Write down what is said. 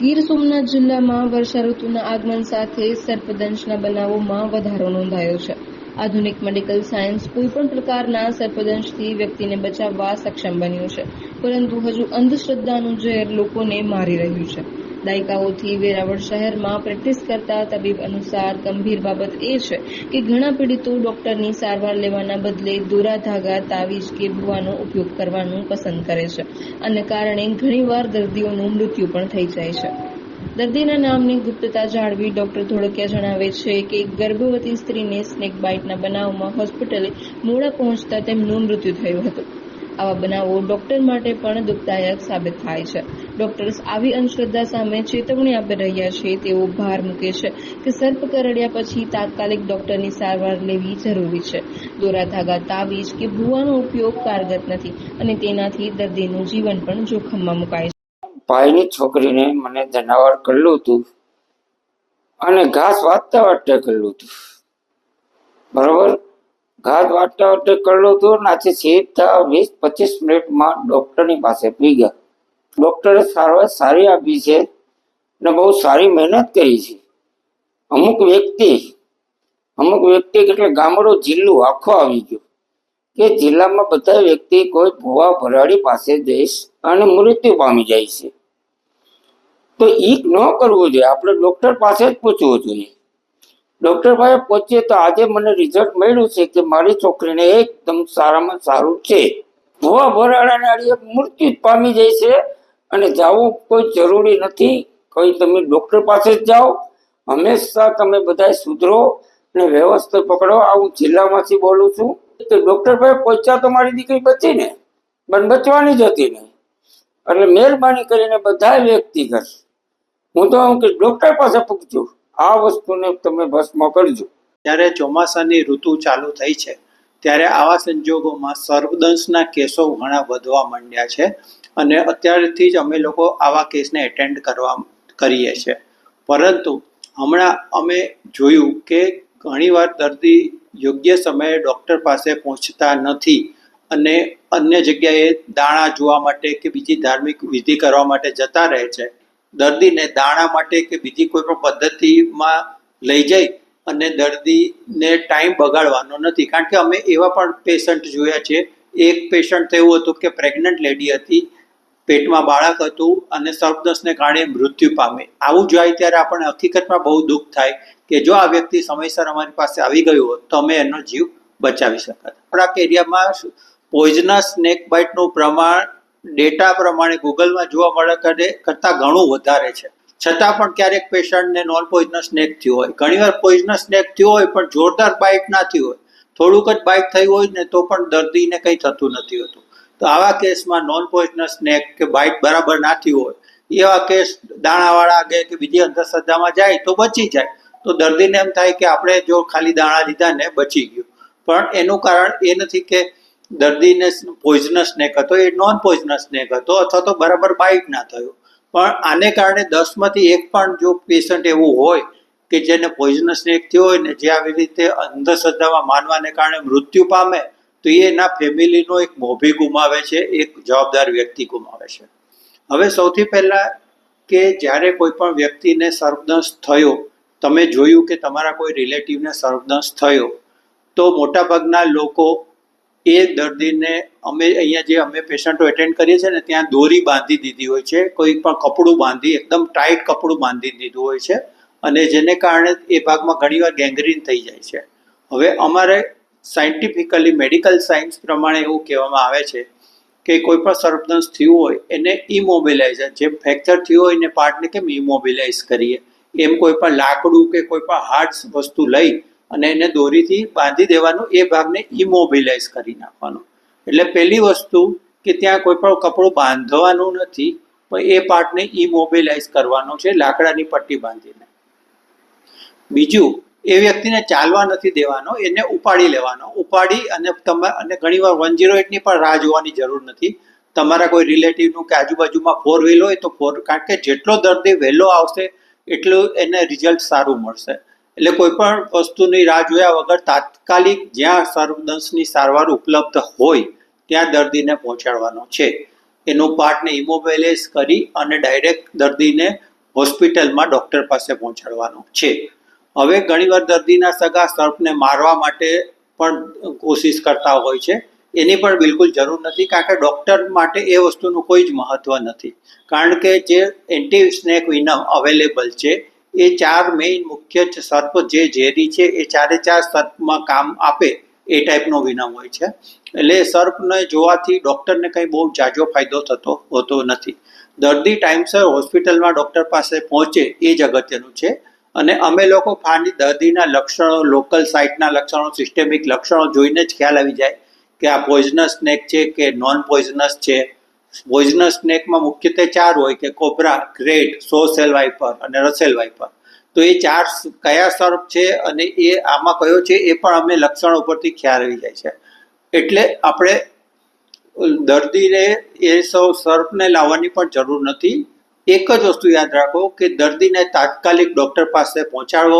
ગીર સોમનાથ જિલ્લામાં વર્ષા ઋતુના આગમન સાથે સર્પદંશના બનાવોમાં વધારો નોંધાયો છે. આધુનિક મેડિકલ સાયન્સ કોઈપણ પ્રકારના સર્પદંશથી વ્યક્તિને બચાવવા સક્ષમ બન્યું છે, પરંતુ હજુ અંધશ્રદ્ધાનું ઝેર લોકોને મારી રહ્યું છે. દાયકાઓથી વેરાવળ શહેરમાં પ્રેક્ટિસ કરતા તબીબ અનુસાર ગંભીર બાબત એ છે કે ઘણા પીડિતો ડોક્ટરની સારવાર લેવાના બદલે દોરા ધાગા, તાવીજ કે ભૂવાનો ઉપયોગ કરવાનું પસંદ કરે છે અને કારણે ઘણીવાર દર્દીઓનું મૃત્યુ પણ થઈ જાય છે. દર્દીના નામની ગુપ્તતા જાળવી ડોક્ટર ધોળકિયા જણાવે છે કે ગર્ભવતી સ્ત્રીને સ્નેક બાઇટના બનાવમાં હોસ્પિટલે મોડા પહોંચતા તેમનું મૃત્યુ થયું હતું. આવા બનાવો ડોક્ટર માટે પણ દુઃખદાયક સાબિત થાય છે. ડોક્ટર્સ આવી અંધશ્રદ્ધા સામે ચેતવણી આપી રહ્યા છે, તેવો ભાર મૂકે છે કે સર્પ કરડ્યા પછી તાત્કાલિક ડોક્ટરની સારવાર લેવી જરૂરી છે. દોરા ધાગા તાવીજ કે ભૂવાનો ઉપયોગ કારગત નથી અને તેનાથી દર્દીનું જીવન પણ જોખમમાં મુકાય છે. ભાઈની છોકરીને મને જનાવર કરલું હતું અને ઘાસ વાટતા વાટતા કરલું હતું બરોબર? ઘાસ વાટતા વાટતા કરલું હતું નાથી સીધા વીસ પચીસ મિનિટમાં ડૉક્ટરની પાસે પી ગયા. ડૉક્ટરે સારવાર સારી આપી છે અને બહુ સારી મહેનત કરી છે. અમુક વ્યક્તિ અમુક વ્યક્તિ એટલે ગામડો જિલ્લો આખો આવી ગયો કે જિલ્લામાં બધા વ્યક્તિ કોઈ ભુવા ભરાડી પાસે જઈશ અને મૃત્યુ પામી જાય છે. તો એ ન કરવું જોઈએ, આપણે ડોક્ટર પાસે જ પૂછવું જોઈએ. ડૉક્ટર પાસે પહોંચીએ તો આજે મને રિઝલ્ટ મળ્યું છે કે મારી છોકરીને એકદમ સારામાં સારું છે. ભુવા ભરાડાને મૃત્યુ પામી જાય છે અને જવું કોઈ જરૂરી નથી. કોઈ તમે ડોક્ટર પાસે જ જાઓ. હંમેશા તમે બધા સુધરો અને વ્યવસ્થિત પકડો. આ હું જિલ્લામાંથી બોલું છું. તો ડૉક્ટર ભાઈ પહોંચ્યા તો મારી દીકરી બચી ને? પણ બચવાની જ હતી ને? એટલે મહેરબાની કરીને બધા વ્યક્તિગત હું તો હું કે ડોક્ટર પાસે પૂછજો આ વસ્તુને તમે ભસ્મ કરજો. જ્યારે ચોમાસાની ઋતુ ચાલુ થઈ છે, ત્યારે આવા સંજોગોમાં સર્પદંશના કેસો ઘણા વધવા માંડ્યા છે. અને અત્યારથી જ અમે લોકો આવા કેસને એટેન્ડ કરવા કરીએ છીએ. પરંતુ હમણાં અમે જોયું કે ઘણીવાર દર્દી યોગ્ય સમયે ડૉક્ટર પાસે પહોંચતા નથી અને અન્ય જગ્યાએ દાણા જોવા માટે કે બીજી ધાર્મિક વિધિ કરવા માટે જતા રહે છે. દર્દીને દાણા માટે કે બીજી કોઈ પણ પદ્ધતિમાં લઈ જઈ અને દર્દીને ટાઈમ બગાડવાનો નથી. કારણ કે અમે એવા પણ પેશન્ટ જોયા છે. એક પેશન્ટ એવું હતું કે પ્રેગ્નન્ટ લેડી હતી પેટમાં બાળક હતું અને સર્પદંશને કારણે મૃત્યુ પામે આવું જાય ત્યારે આપણને હકીકતમાં બહુ દુઃખ થાય કે જો આ વ્યક્તિ સમયસર અમારી પાસે આવી ગયું હોત તો અમે એનો જીવ બચાવી શકત. આપણા એરિયામાં પોઈઝનસ સ્નેક બાઇટનું પ્રમાણ, ડેટા પ્રમાણે ગૂગલમાં જોવા મળે કરે કરતાં ઘણું વધારે છે. છતાં પણ ક્યારેક પેશન્ટને નોન પોઈઝનસ સ્નેક થયું હોય. ઘણીવાર પોઈઝનસ સ્નેક થયું હોય પણ જોરદાર બાઇટ ના થયું હોય. થોડુંક જ બાઇટ થયું હોય ને તો પણ દર્દીને કંઈ થતું નથી હોતું. તો આવા કેસમાં નોન પોઈઝનસ સ્નેક કે બાઇટ બરાબર ના થયું હોય, એવા કેસ દાણાવાળા કે કે બીજી અંધશ્રદ્ધામાં જાય તો બચી જાય. તો દર્દીને એમ થાય કે આપણે જો ખાલી દાણા લીધા ને બચી ગયું. પણ એનું કારણ એ નથી કે દર્દીને પોઈઝનસ સ્નેક હતો, એ નોન પોઈઝનસ સ્નેક હતો અથવા તો બરાબર બાઇટ ના થયો. પણ આને કારણે દસમાંથી એક પણ જો પેશન્ટ એવું હોય કે જેને પોઈઝનસ સ્નેક થયો હોય ને જે આવી રીતે અંધશ્રદ્ધામાં માનવાને કારણે મૃત્યુ પામે તો એ એના ફેમિલીનો એક મોભી ગુમાવે છે, એક જવાબદાર વ્યક્તિ ગુમાવે છે. હવે સૌથી પહેલાં કે જ્યારે કોઈ પણ વ્યક્તિને સર્પદંશ થયો, તમે જોયું કે તમારા કોઈ રિલેટિવને સર્પદંશ થયો, તો મોટાભાગના લોકો એ દર્દીને અમે અહીંયા જે અમે પેશન્ટો એટેન્ડ કરીએ છીએ ને, ત્યાં દોરી બાંધી દીધી હોય છે, કોઈ પણ કપડું બાંધી, એકદમ ટાઈટ કપડું બાંધી દીધું હોય છે, અને જેને કારણે એ ભાગમાં ઘણીવાર ગેંગ્રીન થઈ જાય છે. હવે અમારે સાયન્ટિફિકલી મેડિકલ સાયન્સ પ્રમાણે એવું કહેવામાં આવે છે કે કોઈ પણ સર્પદંશ થયું હોય, એને ઇમોબિલાઇઝ જેમ ફ્રેક્ચર થયું હોય એને પાર્ટને કેમ ઇમોબિલાઇઝ કરીએ? એમ કોઈ પણ લાકડું કે કોઈ પણ હાર્ડ વસ્તુ લઈ અને એને દોરીથી બાંધી દેવાનું, એ ભાગને ઇમોબિલાઇઝ કરી નાખવાનો. એટલે પહેલી વસ્તુ કે ત્યાં કોઈ પણ કપડું બાંધવાનું નથી, પણ એ પાર્ટને ઇમોબિલાઇઝ કરવાનો છે લાકડાની પટ્ટી બાંધીને. બીજું એ વ્યક્તિને ચાલવા નથી દેવાનો, એને ઉપાડી લેવાનો. ઉપાડી અને તમે, અને ઘણીવાર વન ઝીરો એટની પણ રાહ જોવાની જરૂર નથી. તમારા કોઈ રિલેટિવનું કે આજુબાજુમાં ફોર વ્હીલ હોય તો ફોર કારણ કે જેટલો દર્દી વહેલો આવશે, એટલું એને રિઝલ્ટ સારું મળશે. એટલે કોઈ પણ વસ્તુની રાહ જોયા વગર તાત્કાલિક જ્યાં સર્વદંશની સારવાર ઉપલબ્ધ હોય, ત્યાં દર્દીને પહોંચાડવાનો છે. એનું પાર્ટને ઇમોબિલાઇઝ કરી અને ડાયરેક્ટ દર્દીને હોસ્પિટલમાં ડૉક્ટર પાસે પહોંચાડવાનો છે. હવે ઘણીવાર દર્દીના સગા સર્પને મારવા માટે પણ કોશિશ કરતા હોય છે. એની પણ બિલકુલ જરૂર નથી, કારણ કે ડૉક્ટર માટે એ વસ્તુનું કોઈ જ મહત્વ નથી. કારણ કે જે એન્ટી સ્નેક વિનમ અવેલેબલ છે, એ ચાર મેઇન મુખ્ય સર્પ જે ઝેરી છે, એ ચારે ચાર સર્પમાં કામ આપે એ ટાઈપનો વિનમ હોય છે. એટલે સર્પને જોવાથી ડૉક્ટરને કંઈ બહુ જાજો ફાયદો થતો હોતો નથી. દર્દી ટાઈમસર હોસ્પિટલમાં ડૉક્ટર પાસે પહોંચે એ જ અગત્યનું છે. અને અમે લોકો ફાની દર્દીના લક્ષણો લોકલ સાઇટના લક્ષણો સિસ્ટેમિક લક્ષણો જોઈને જ ખ્યાલ આવી જાય કે આ પોઈઝનસ સ્નેક છે કે નોન પોઈઝનસ છે. પોઈઝનસ સ્નેકમાં મુખ્યત્વે ચાર હોય કે cobra krait saw scale viper અને રસેલ વાઇપર તો એ ચાર કયા સર્પ છે અને એ આમાં કયો છે એ પણ અમે લક્ષણો ઉપરથી ખ્યાલ આવી જાય છે. એટલે આપણે દર્દીને એ સૌ સર્પને લાવવાની પણ જરૂર નથી. એક જ વસ્તુ યાદ રાખો કે દર્દીને તાત્કાલિક ડૉક્ટર પાસે પહોંચાડવો